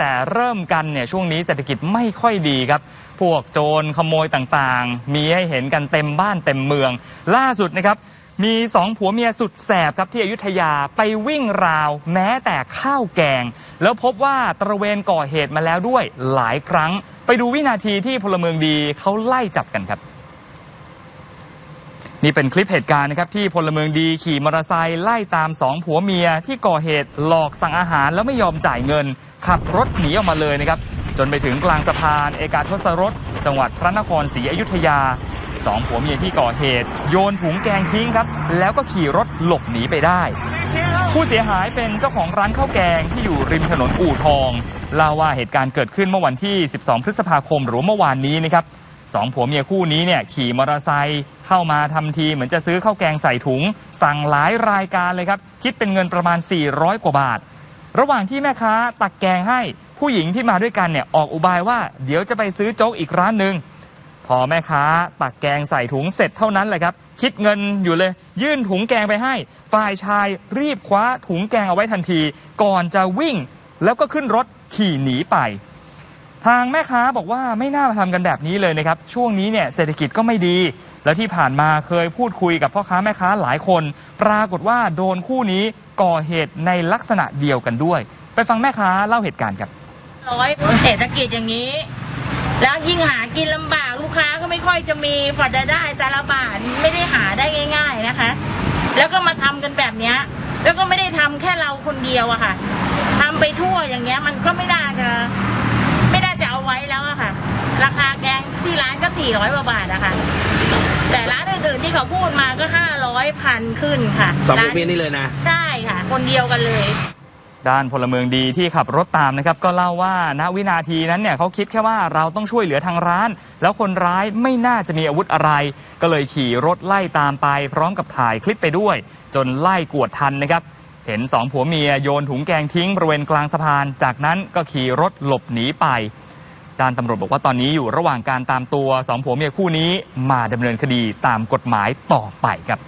แต่เริ่มกันเนี่ยช่วงนี้เศรษฐกิจไม่ค่อยดีครับ พวกโจรขโมยต่างๆ มีให้เห็นกันเต็มบ้านเต็มเมือง ล่าสุดนะครับ มีสองผัวเมียสุดแสบครับที่อยุธยาไปวิ่งราวแม้แต่ข้าวแกง แล้วพบว่าตระเวนก่อเหตุมาแล้วด้วยหลายครั้ง ไปดูวินาทีที่พลเมืองดีเขาไล่จับกันครับ นี่เป็นคลิปเหตุการณ์นะครับที่พลเมืองดีขี่มอเตอร์ไซค์ไล่ตามสองผัวเมียที่ก่อเหตุหลอกสั่งอาหารแล้วไม่ยอมจ่ายเงิน ขับรถหนีออกมาเลยนะครับ จนไปถึงกลางสะพาน เอกาทศรสจังหวัดพระนครศรีอยุธยาสองผัวเมียที่ก่อเหตุ โยนถุงแกงทิ้งครับ แล้วก็ขี่รถหลบหนีไปได้ ผู้เสียหายเป็นเจ้าของร้านข้าวแกงที่อยู่ริมถนนอู่ทองเล่าว่าเหตุการณ์เกิดขึ้นเมื่อวันที่ 12 พฤษภาคมหรือเมื่อวานนี้นะครับ สองผัวเมียคู่นี้เนี่ยขี่มอเตอร์ไซค์เข้ามาทำทีเหมือนจะซื้อข้าวแกงใส่ถุง สั่งหลายรายการเลยครับ คิดเป็นเงินประมาณ 400 กว่าบาท ระหว่างที่แม่ค้าตักแกงให้ผู้หญิงที่มาด้วยกันเนี่ยออกอุบายว่าเดี๋ยวจะไปซื้อโจ๊กอีกร้านหนึ่งพอแม่ค้าตักแกงใส่ถุงเสร็จเท่านั้นแหละครับ คิดเงินอยู่เลย ยื่นถุงแกงไปให้ ฝ่ายชายรีบคว้าถุงแกงเอาไว้ทันที ก่อนจะวิ่ง แล้วก็ขึ้นรถขี่หนีไป ทางแม่ค้าบอกว่าไม่น่ามาทำกันแบบนี้เลยนะครับ ช่วงนี้เนี่ยเศรษฐกิจก็ไม่ดี แล้วที่ผ่านมาเคยพูดคุยกับพ่อค้าแม่ค้าหลายคน ปรากฏว่าโดนคู่นี้ก่อเหตุในลักษณะเดียวกันด้วย ไปฟังแม่ค้าเล่าเหตุการณ์ครับร้อยเศรษฐกิจอย่างนี้ แล้วยิ่งหากินลำบากลูกค้าก็ไม่ค่อยจะมีฝัจะได้แต่ละบาทไม่ได้หาได้ง่าย ๆนะคะ แล้วก็มาทำกันแบบเนี้ยแล้วก็ไม่ได้ทำแค่เราคนเดียวอะค่ะทำไปทั่วอย่างเงี้ยมันก็ 400กว่าบาทนะคะแต่ร้านอื่นๆที่เขาพูดมาก็ห้าร้อยพันขึ้นค่ะสองร้าเมียนี่เลยนะ ใช่ค่ะ คนเดียวกันเลย ด้านพลเมืองดีที่ขับรถตามนะครับ ก็เล่าว่าณวินาทีนั้นเนี่ยเขาคิดแค่ว่าเราต้องช่วยเหลือทางร้าน แล้วคนร้ายไม่น่าจะมีอาวุธอะไร ก็เลยขี่รถไล่ตามไป พร้อมกับถ่ายคลิปไปด้วย จนไล่กวดทันนะครับ เห็นสองผัวเมียโยนถุงแกงทิ้งบริเวณกลางสะพาน จากนั้นก็ขี่รถหลบหนีไป ด้านตำรวจบอกว่าตอนนี้อยู่ระหว่างการตามตัวสองผัวเมียคู่นี้มาดำเนินคดีตามกฎหมายต่อไปครับ